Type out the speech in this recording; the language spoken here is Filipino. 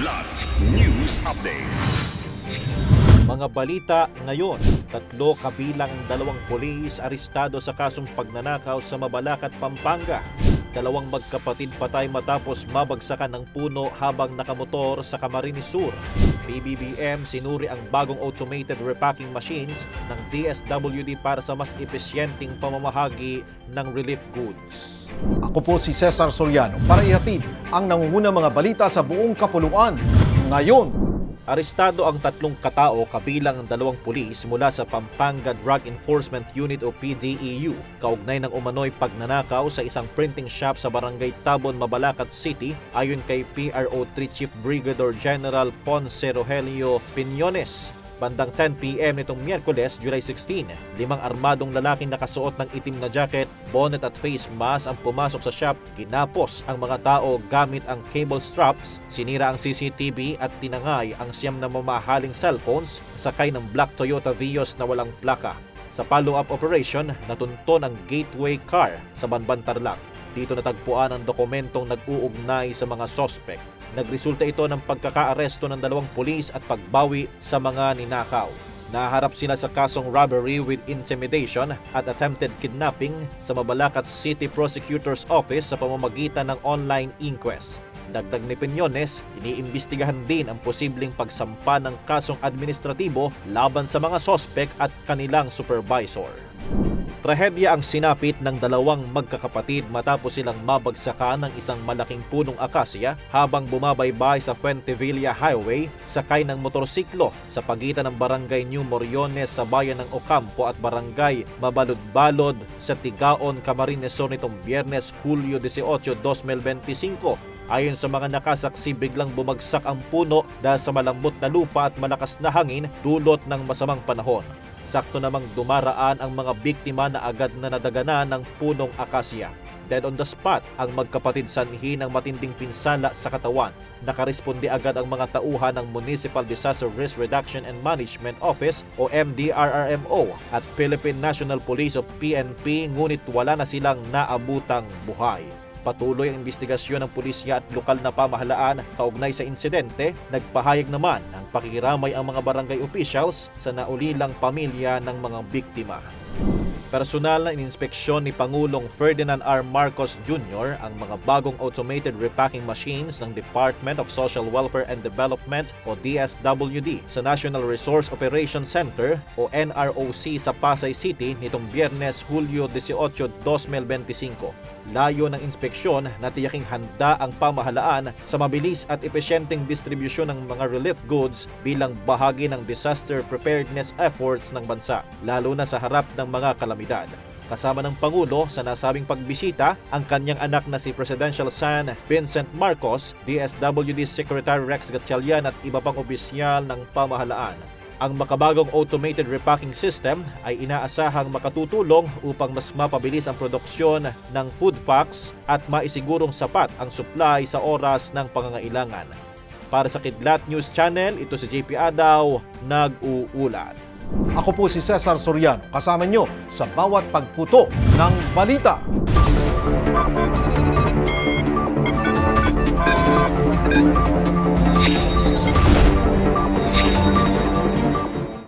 Kidlat News Updates. Mga balita ngayon, tatlo kabilang dalawang pulis arestado sa kasong pagnanakaw sa Mabalacat, Pampanga. Dalawang magkapatid patay matapos mabagsakan ng puno habang nakamotor sa Camarines Sur. PBBM sinuri ang bagong automated repacking machines ng DSWD para sa mas epesyenteng pamamahagi ng relief goods. Ako po si Cesar Soriano para ihatid ang nangungunang mga balita sa buong kapuluan. Ngayon, Arestado ang tatlong katao kabilang ang dalawang pulis mula sa Pampanga Drug Enforcement Unit o PDEU kaugnay ng umano'y pagnanakaw sa isang printing shop sa Barangay Tabon, Mabalacat City ayon kay PRO3 Chief Brigadier General Ponce Rogelio Piñones. Bandang 10pm nitong Miyerkules, July 16, limang armadong lalaking nakasuot ng itim na jacket, bonnet at face mask ang pumasok sa shop. Ginapos ang mga tao gamit ang cable straps, sinira ang CCTV at tinangay ang siyam na mamahaling cellphones sakay ng black Toyota Vios na walang plaka. Sa follow-up operation, natunton ang gateway car sa Banban Tarlac. Dito natagpuan ang dokumentong nag-uugnay sa mga sospek. Nagresulta ito ng pagkakaaresto ng dalawang pulis at pagbawi sa mga ninakaw. Naharap sila sa kasong robbery with intimidation at attempted kidnapping sa Mabalacat City Prosecutor's Office sa pamamagitan ng online inquest. Dagdag ni Piñones, iniimbestigahan din ang posibleng pagsampa ng kasong administratibo laban sa mga sospek at kanilang supervisor. Trahedya ang sinapit ng dalawang magkakapatid matapos silang mabagsakan ng isang malaking punong akasya habang bumabaybay sa Fuentevilla Highway sakay ng motorsiklo sa pagitan ng Barangay New Moriones sa bayan ng Ocampo at Barangay Mabalud-Balod sa Tigaon, Camarines Sur nitong Biyernes, Hulyo 18, 2025. Ayon sa mga nakasaksi, biglang bumagsak ang puno dahil sa malambot na lupa at malakas na hangin dulot ng masamang panahon. Sakto namang dumaraan ang mga biktima na agad na nadaganan ng punong akasya. Dead on the spot ang magkapatid sanhi ng matinding pinsala sa katawan. Nakaresponde agad ang mga tauhan ng Municipal Disaster Risk Reduction and Management Office o MDRRMO at Philippine National Police o PNP ngunit wala na silang naabutang buhay. Patuloy ang investigasyon ng pulisya at lokal na pamahalaan kaugnay sa insidente. Nagpahayag naman ng pakikiramay ang mga barangay officials sa naulilang pamilya ng mga biktima. Personal na ininspeksyon ni Pangulong Ferdinand R. Marcos Jr. ang mga bagong automated repacking machines ng Department of Social Welfare and Development o DSWD sa National Resource Operation Center o NROC sa Pasay City nitong Biyernes, Hulyo 18, 2025. Layo ng inspeksyon na tiyaking handa ang pamahalaan sa mabilis at epesyenteng distribusyon ng mga relief goods bilang bahagi ng disaster preparedness efforts ng bansa, lalo na sa harap ng mga kalamidad. Kasama ng Pangulo sa nasabing pagbisita ang kanyang anak na si Presidential Son Vincent Marcos, DSWD Secretary Rex Gatchalian at iba pang opisyal ng pamahalaan. Ang makabagong automated repacking system ay inaasahang makatutulong upang mas mapabilis ang produksyon ng food packs at maisigurong sapat ang supply sa oras ng pangangailangan. Para sa Kidlat News Channel, ito si JP Adaw, nag-uulat. ako po si Cesar Soriano kasama nyo sa bawat pagputo ng balita.